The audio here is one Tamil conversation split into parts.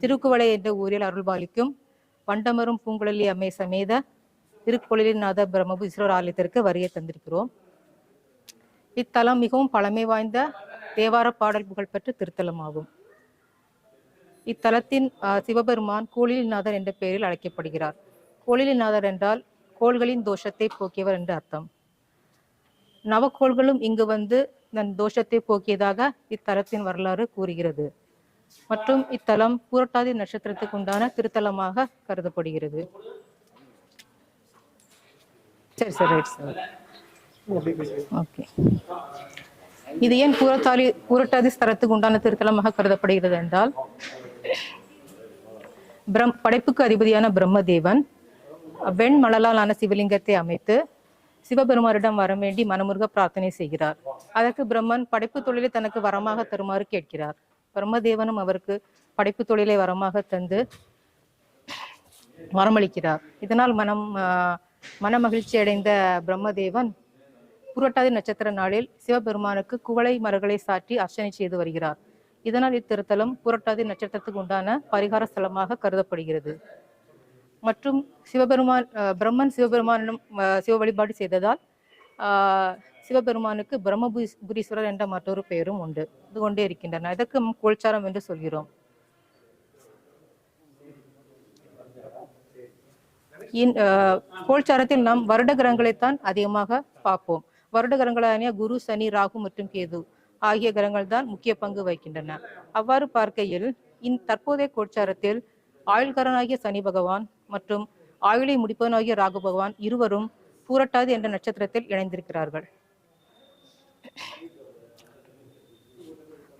திருக்குவளை என்ற ஊரில் அருள்பாலிக்கும் வண்டமரும் பூங்குழலி அம்மை சமேத திருக்குழலிநாத பிரம்மபுரீஸ்வரர் ஆலயத்திற்கு வரிய தந்திருக்கிறோம். இத்தலம் மிகவும் பழமை வாய்ந்த தேவார பாடல் புகழ்பெற்ற திருத்தலமாகும். இத்தலத்தின் ஆஹ், சிவபெருமான் கோளிலிநாதர் என்ற பெயரில் அழைக்கப்படுகிறார். கோளிலிநாதர் என்றால் கோள்களின் தோஷத்தை போக்கியவர் என்று அர்த்தம். நவக்கோள்களும் இங்கு வந்து தன் தோஷத்தை போக்கியதாக இத்தலத்தின் வரலாறு கூறுகிறது. மற்றும் இத்தலம் பூரட்டாதி நட்சத்திரத்துக்கு உண்டான திருத்தலமாக கருதப்படுகிறது. சரி சார் ரைட் சார் ஓகே இது ஏன் பூரத்தாலி பூரட்டாதி ஸ்தலத்துக்கு உண்டான திருத்தலமாக கருதப்படுகிறது என்றால் பிரம் படைப்புக்கு அதிபதியான பிரம்மதேவன் வெண்மணலாலான சிவலிங்கத்தை அமைத்து சிவபெருமாரிடம் வரம் வேண்டி மனமுருக பிரார்த்தனை செய்கிறார். அதற்கு பிரம்மன் படைப்பு தொழிலை தனக்கு வரமாக தருமாறு கேட்கிறார். பிரம்மதேவனும் அவருக்கு படைப்பு தொழிலை வரமாக தந்து வரமளிக்கிறார். இதனால் மனம் மன மனமகிழ்ச்சி அடைந்த பிரம்மதேவன் புரட்டாதி நட்சத்திர நாளில் சிவபெருமானுக்கு குவளை மரங்களை சாற்றி அர்ச்சனை செய்து வருகிறார். இதனால் இத்திருத்தலம் புரட்டாதி நட்சத்திரத்துக்கு உண்டான பரிகார ஸ்தலமாக கருதப்படுகிறது. மற்றும் சிவபெருமான் பிரம்மன் சிவபெருமானிடம் சிவ வழிபாடு செய்ததால் சிவபெருமானுக்கு பிரம்மபுரீஸ்வரர் என்ற மற்றொரு பெயரும் உண்டு. இது கொண்டே இருக்கின்றன. இதற்கு கோல்சாரம் என்று சொல்கிறோம். கோல்சாரத்தில் நாம் வருட கிரகங்களைத்தான் அதிகமாக பார்ப்போம். வருட கிரகங்களான குரு சனி ராகு மற்றும் கேது ஆகிய கிரகங்கள் தான் முக்கிய பங்கு வகிக்கின்றன. அவ்வாறு பார்க்கையில் இந் தற்போதைய கோட்சாரத்தில் ஆயுள்காரனாகிய சனி பகவான் மற்றும் ஆயுளை முடிப்பவனாகிய ராகு பகவான் இருவரும் பூரட்டாது என்ற நட்சத்திரத்தில் இணைந்திருக்கிறார்கள்.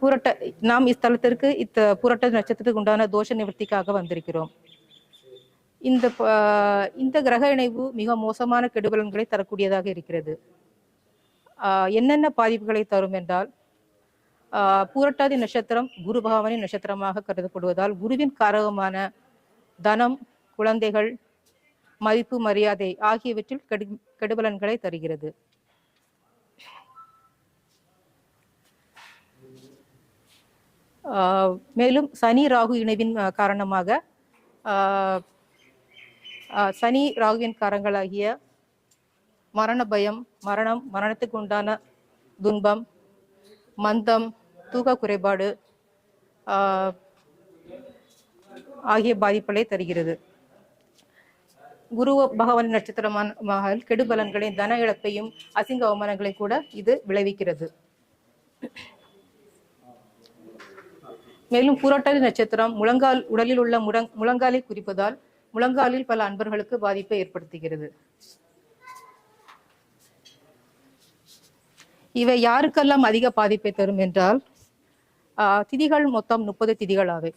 பூரட்ட நாம் இஸ்தலத்திற்கு இத்த பூரட்டாதி நட்சத்திரத்துக்கு உண்டான தோஷ நிவர்த்திக்காக வந்திருக்கிறோம். இந்த இந்த கிரக இணைவு மிக மோசமான கெடுபலன்களை தரக்கூடியதாக இருக்கிறது. ஆஹ் என்னென்ன பாதிப்புகளை தரும் என்றால் ஆஹ் பூரட்டாதி நட்சத்திரம் குரு பகவானின் நட்சத்திரமாக கருதப்படுவதால் குருவின் காரகமான தனம் குழந்தைகள் மதிப்பு மரியாதை ஆகியவற்றில் கெடு கெடுபலன்களை தருகிறது. மேலும் சனி ராகு இணைவின் காரணமாக சனி ராகுவின் காரங்களாகிய மரண பயம் மரணம் மரணத்துக்கு உண்டான துன்பம் மந்தம் தூக்க குறைபாடு ஆஹ் ஆகிய பாதிப்புகளை தருகிறது. குரு பகவான் நட்சத்திரமான மகள் கெடுபலன்களை தன இழப்பையும் அசிங்க அவமானங்களையும் கூட இது விளைவிக்கிறது. மேலும் புரட்டாதி நட்சத்திரம் முழங்கால் உடலில் உள்ள முடங் முழங்காலை குறிப்பதால் முழங்காலில் பல அன்பர்களுக்கு பாதிப்பை ஏற்படுத்துகிறது. இவை யாருக்கெல்லாம் அதிக பாதிப்பை தரும் என்றால் திதிகள் மொத்தம் முப்பது திதிகள் ஆவை.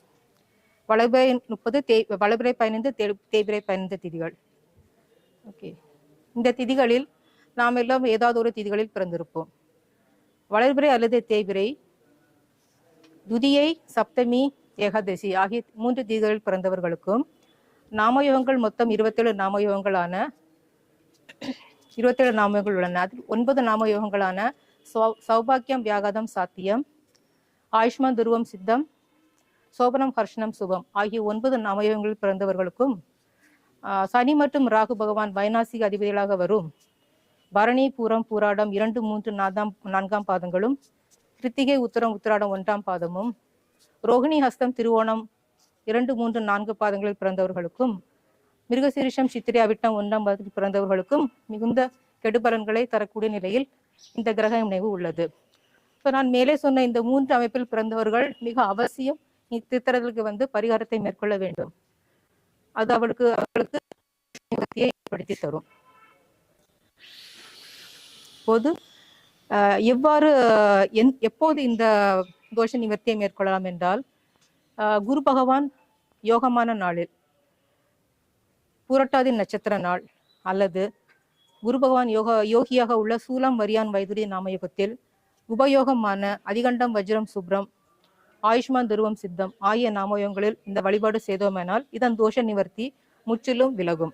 வளபிறை முப்பது தே வளபிரை பதினைந்து தே- தேய்பிறை பதினைந்து திதிகள். ஓகே. இந்த திதிகளில் நாம் எல்லாம் ஏதாவது ஒரு திதிகளில் பிறந்திருப்போம். வளர்பிறை அல்லது தேய்பிறை துதியை சப்தமி ஏகாதசி ஆகிய மூன்று தீதிகளில் பிறந்தவர்களுக்கும் நாமயோகங்கள் மொத்தம் இருபத்தேழு நாமயோகங்களான இருபத்தேழு நாமயோகங்கள் உள்ளன. அதில் ஒன்பது நாமயோகங்களான சௌ- சௌபாக்கியம் வியாகாதம் சாத்தியம் ஆயுஷ்மான் துருவம் சித்தம் சோபனம் ஹர்ஷனம் சுபம் ஆகிய ஒன்பது நாமயோகங்களில் பிறந்தவர்களுக்கும் ஆஹ், சனி மற்றும் ராகு பகவான் வைநாசிக அதிபதிகளாக வரும். பரணி பூரம் பூராடம் இரண்டு மூன்று நாதாம் நான்காம் பாதங்களும் கிருத்திகை உத்தரம் உத்திராடம் ஒன்றாம் பாதமும் ரோகிணி ஹஸ்தம் திருவோணம் இரண்டு மூன்று நான்கு பாதங்களில் பிறந்தவர்களுக்கும் மிருகசீரிஷம் சித்திரை அவிட்டம் ஒன்றாம் பாதத்தில் பிறந்தவர்களுக்கும் மிகுந்த கெடுபலன்களை தரக்கூடிய நிலையில் இந்த கிரக இணைவு உள்ளது. இப்போ நான் மேலே சொன்ன இந்த மூன்று அமைப்பில் பிறந்தவர்கள் மிக அவசியம் இத்திருத்தலுக்கு வந்து பரிகாரத்தை மேற்கொள்ள வேண்டும். அது அவளுக்கு அவளுக்கு ஏற்படுத்தி தரும். போது எவ்வாறு என் எந்- எப்போது இந்த தோஷ நிவர்த்தியை மேற்கொள்ளலாம் என்றால் குரு பகவான் யோகமான நாளில் புரட்டாதி நட்சத்திர நாள் அல்லது குரு பகவான் யோக யோகியாக உள்ள சூலம் வரியான் வைதுரி நாமயோகத்தில் உபயோகமான அதிகண்டம் வஜ்ரம் சுப்ரம் ஆயுஷ்மான் துருவம் சித்தம் ஆகிய நாமயோகங்களில் இந்த வழிபாடு செய்தோமேனால் இதன் தோஷ நிவர்த்தி முற்றிலும் விலகும்.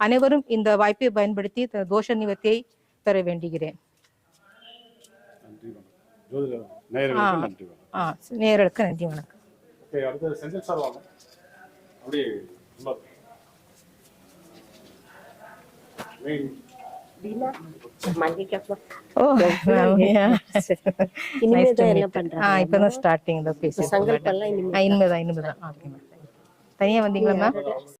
அனைவரும் இந்த வாய்ப்பை பயன்படுத்தி தோஷ நிவர்த்தியை பெற வேண்டுகிறேன் நன்றி வணக்கம் ஜோதிட நேயர்களுக்கு நன்றி வணக்கம் ஆ. நேயர்களுக்கு நன்றி வணக்கம். அடுத்து செந்தில் சார் வாங்க. அப்படியே? தனியா வந்தீங்களா